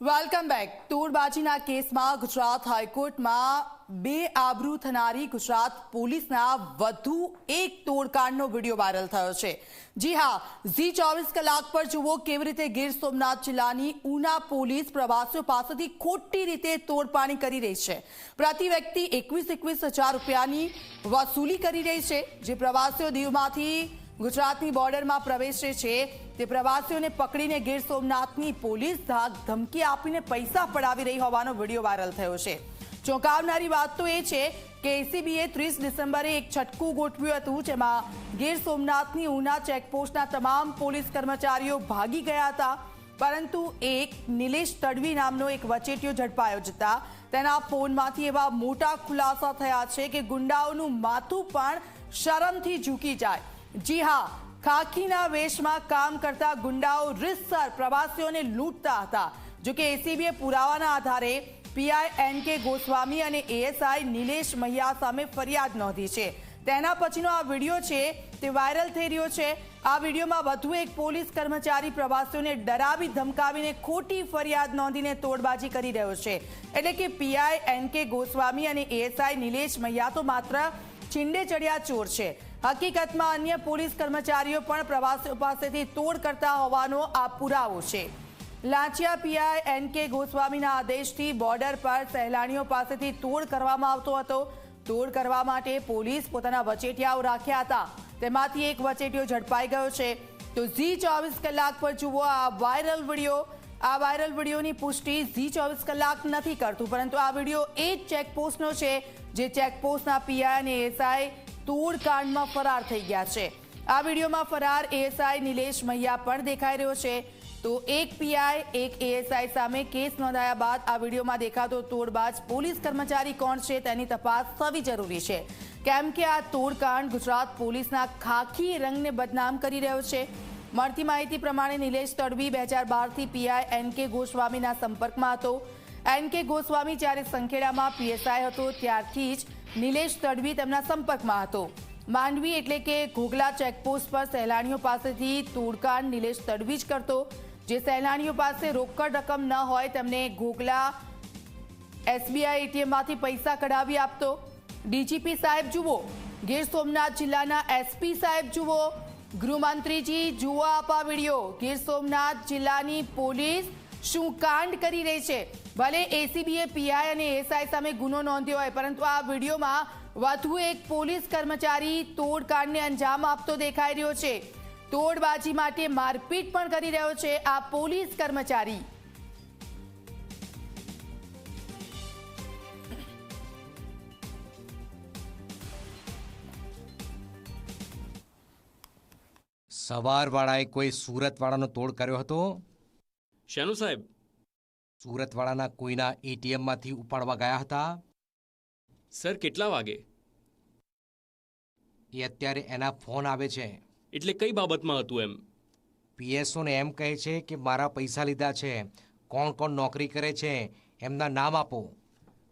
Welcome back તોડબાજીના કેસમાં ગુજરાત હાઈકોર્ટમાં બે આબરૂ થનારી ગુજરાત પોલીસના વધુ એક તોડકાંડનો વીડિયો વાયરલ થયો છે. જી હા, ઝી ચોવીસ કલાક પર જુઓ કેવી રીતે ગીર સોમનાથ જિલ્લાની ઉના પોલીસ પ્રવાસીઓ પાસેથી ખોટી રીતે તોડપાણી કરી રહી છે. પ્રતિ વ્યક્તિ એકવીસ એકવીસ હજાર રૂપિયાની વસૂલી કરી રહી છે. જે પ્રવાસીઓ દીવમાંથી ગુજરાતની બોર્ડરમાં પ્રવેશે છે. તે પ્રવાસીઓને પકડીને ગીર સોમનાથની પોલીસ ધાક ધમકી આપીને પૈસા પડાવી રહી હોવાનો વીડિયો વાયરલ થયો છે. ચોંકાવનારી વાત તો એ છે કે એસીબીએ ત્રીસ ડિસેમ્બરે એક છટકું ગોઠવ્યું હતું, જેમાં ગીર સોમનાથની ઉના ચેકપોસ્ટના તમામ પોલીસ કર્મચારીઓ ભાગી ગયા હતા. પરંતુ એક નિલેશ તડવી નામનો એક વચેટિયો ઝડપાયો જતા તેના ફોનમાંથી એવા મોટા ખુલાસા થયા છે કે ગુંડાઓનું માથું પણ શરમથી ઝૂકી જાય. જી હા, ખાખીના વેશમાં કામ કરતા ગુંડાઓ રીતસર પ્રવાસીઓને લૂંટતા હતા. જો કે એસીબીએ પુરાવાના આધારે પીઆઈ એન કે ગોસ્વામી અને એએસઆઈ નિલેશ મહિયા સામે ફરિયાદ નોંધી છે. તેના પછીનો આ વીડિયો છે, તે વાયરલ થઈ રહ્યો છે. આ વિડીયોમાં વધુ એક પોલીસ કર્મચારી પ્રવાસીઓને ડરાવી ધમકાવીને ખોટી ફરિયાદ નોંધીને તોડબાજી કરી રહ્યો છે. એટલે કે પીઆઈ એન કે ગોસ્વામી અને એએસઆઈ નિલેશ મહિયા તો માત્ર ચીંડે ચડ્યા ચોર છે. હકીકતમાં અન્ય પોલીસ કર્મચારીઓ પણ પ્રવાસીઓ પાસેથી તોડ કરતા હોવાનો આ પુરાવો છે. લાંચિયા પીઆઈ એન કે ગોસ્વામીના આદેશથી બોર્ડર પર સહેલાણીઓ પાસેથી તોડ કરવામાં આવતો હતો. તોડ કરવા માટે પોલીસ પોતાના વચેટિયાઓ રાખ્યા હતા. તેમાંથી એક વચેટિયો ઝડપાઈ ગયો છે. તો ઝી ચોવીસ કલાક પર જુઓ આ વાયરલ વીડિયો. આ વાયરલ વિડીયોની પુષ્ટિ ઝી ચોવીસ કલાક નથી કરતું. પરંતુ આ વીડિયો એ જ ચેકપોસ્ટનો છે. જે ચેકપોસ્ટના પીઆઈ અને એસઆઈ તોડકાંડમાં ફરાર થઈ ગયા છે. આ વિડીયોમાં ફરાર એએસઆઈ નિલેશ મહિયા પણ દેખાઈ રહ્યો છે. તો એક પીઆઈ એક એએસઆઈ સામે કેસ નોંધાયા બાદ આ વિડીયોમાં દેખાતો તોડબાજ પોલીસ કર્મચારી કોણ છે તેની તપાસ થવી જરૂરી છે. કેમ કે આ તોડકાંડ ગુજરાત પોલીસના ખાખી રંગને બદનામ કરી રહ્યો છે. મળતી માહિતી પ્રમાણે નિલેશ તડવી બે હજાર બારથી પીઆઈ એન કે ગોસ્વામીના સંપર્કમાં હતો. એન કે ગોસ્વામી જ્યારે સંખેડામાં પીએસઆઈ હતો, ત્યારથી જ નિલેશ તડવી તેમના સંપર્કમાં હતો. માંડવી એટલે કે ઘોઘલા ચેકપોસ્ટ પર સહેલાણીઓ પાસેથી તોડકાન નિલેશ તડવી જ કરતો. જે સહેલાણીઓ પાસે રોકડ રકમ ન હોય તેમને ઘોઘલા એસબીઆઈ એટીએમમાંથી પૈસા કઢાવી આપતો. ડીજીપી સાહેબ જુઓ, ગીર સોમનાથ જિલ્લાના એસપી સાહેબ જુઓ. ગૃહમંત્રીજી જુઓ આપા વીડિયો, ગીર સોમનાથ જિલ્લાની પોલીસ શું કાંડ કરી રહી છે? ભલે એસીબીએ પીઆઈ અને એસઆઈ સામે ગુનો નોંધ્યો હોય પરંતુ આ વિડીયોમાં વધુ એક પોલીસ કર્મચારી તોડકાંડને અંજામ આપતો દેખાઈ રહ્યો છે. તોડબાજી માટે મારપીટ પણ કરી રહ્યો છે આ પોલીસ કર્મચારી. સવારવાળાએ કોઈ સુરતવાળાનો તોડ કર્યો હતો? શાનું સાહેબ? સુરતવાળાના કોઈના એટીએમમાંથી ઉપાડવા ગયા હતા? સર કેટલા વાગે? એ અત્યારે એના ફોન આવે છે. એટલે કઈ બાબતમાં હતું એમ? પીએસઓને એમ કહે છે કે મારા પૈસા લીધા છે. કોણ કોણ નોકરી કરે છે એમના નામ આપો.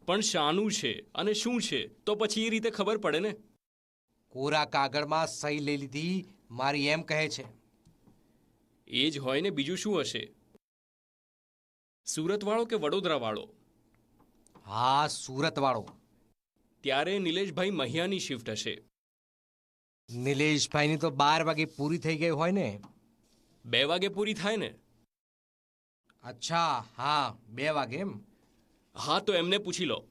પણ શાનું છે અને શું છે? તો પછી એ રીતે ખબર પડે ને? કોરા કાગળમાં સહી લઈ લીધી મારી એમ કહે છે. એ જ હોય ને બીજું શું હશે? સુરતવાળો કે વડોદરાવાળો? હા સુરતવાળો. ત્યારે નિલેશભાઈ મહિયાની શિફ્ટ હશે. નિલેશભાઈની તો બાર વાગે પૂરી થઈ ગઈ હોય ને? બે વાગે પૂરી થાય ને? અચ્છા હા બે વાગે એમ. હા તો એમને પૂછી લો.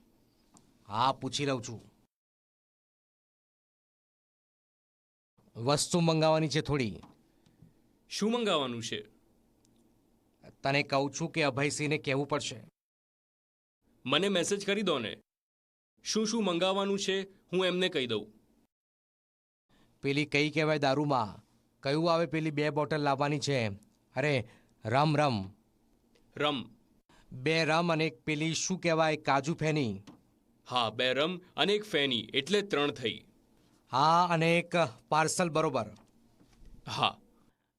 હા પૂછી લઉં છું. વસ્તુ મંગાવવાની છે થોડી. શું મંગાવવાનું છે? તને કહું છું કે અભયસિંહને કહેવું પડશે. મને મેસેજ કરી દો ને. શું શું મંગાવવાનું છે હું એમને કહી દઉં. પેલી કઈ કહેવાય દારૂમાં? કયું આવે પેલી બે બોટલ લાવવાની છે? અરે રમ રમ. રમ. બે રમ અને એક પેલી શું કહેવાય કાજુ ફેની. હા બે રમ અને એક ફેની એટલે ત્રણ થઈ. હા અને એક પાર્સલ બરોબર. હા.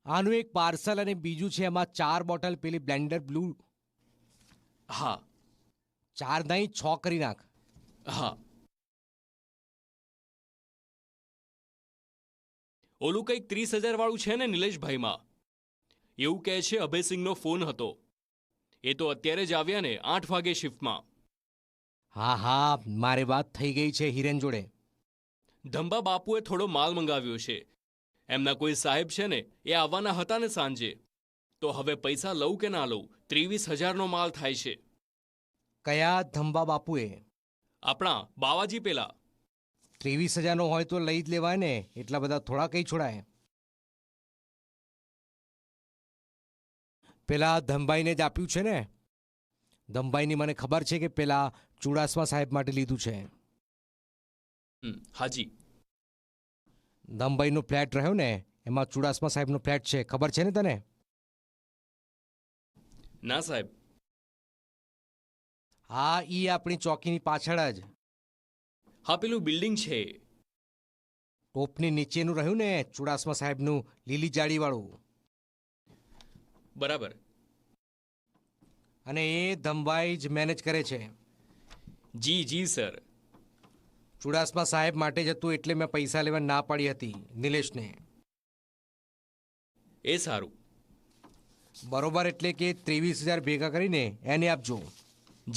આનું એક પાર્સલ અને બીજું છે એમાં ચાર બોટલ પેલી બ્લેન્ડર બ્લુ. હા. ચાર નહીં છ કરી નાખ. હા. ઓલું કંઈક ત્રીસ હજાર વાળું છે ને નિલેશભાઈમાં? એવું કહે છે અભયસિંહનો ફોન હતો. એ તો અત્યારે જ આવ્યા ને આઠ વાગે શિફ્ટમાં. હા હા મારે વાત થઈ ગઈ છે હિરેન જોડે. ધંબા બાપુએ થોડો માલ મંગાવ્યો છે. એમના કોઈ સાહેબ છે ને એ આવવાના હતા ને સાંજે. તો હવે પૈસા લઉં કે ના લઉં ત્રેવીસ હજારનો માલ થાય છે. કયા ધંબા બાપુએ? આપણા બાવાજી પેલા. ત્રેવીસ હજારનો હોય તો લઈ જ લેવાય ને એટલા બધા થોડા કઈ છોડાય. પેલા ધમભાઈને જ આપ્યું છે ને? ધમભાઈની મને ખબર છે કે પેલા ચુડાસમા સાહેબ માટે લીધું છે. હાજી. ધમભાઈનો ફ્લેટ રહ્યું ને એમાં ચુડાસમા સાહેબનો ફ્લેટ છે. ખબર છે ને તને? ના સાહેબ. હા ઈ આપણી ચોકીની પાછળ જ. હા પેલું બિલ્ડિંગ છે. ટોપની નીચેનું રહ્યું ને ચુડાસમા સાહેબનું લીલી જાળીવાળું. બરાબર. અને એ ધમભાઈ જ મેનેજ કરે છે. જી જી સર. ચુડાસમા સાહેબ માટે જ હતું એટલે મેં પૈસા લેવા ના પાડી હતી નિલેશને. એ સારું. બરોબર એટલે કે ત્રેવીસ હજાર ભેગા કરીને એને આપજો.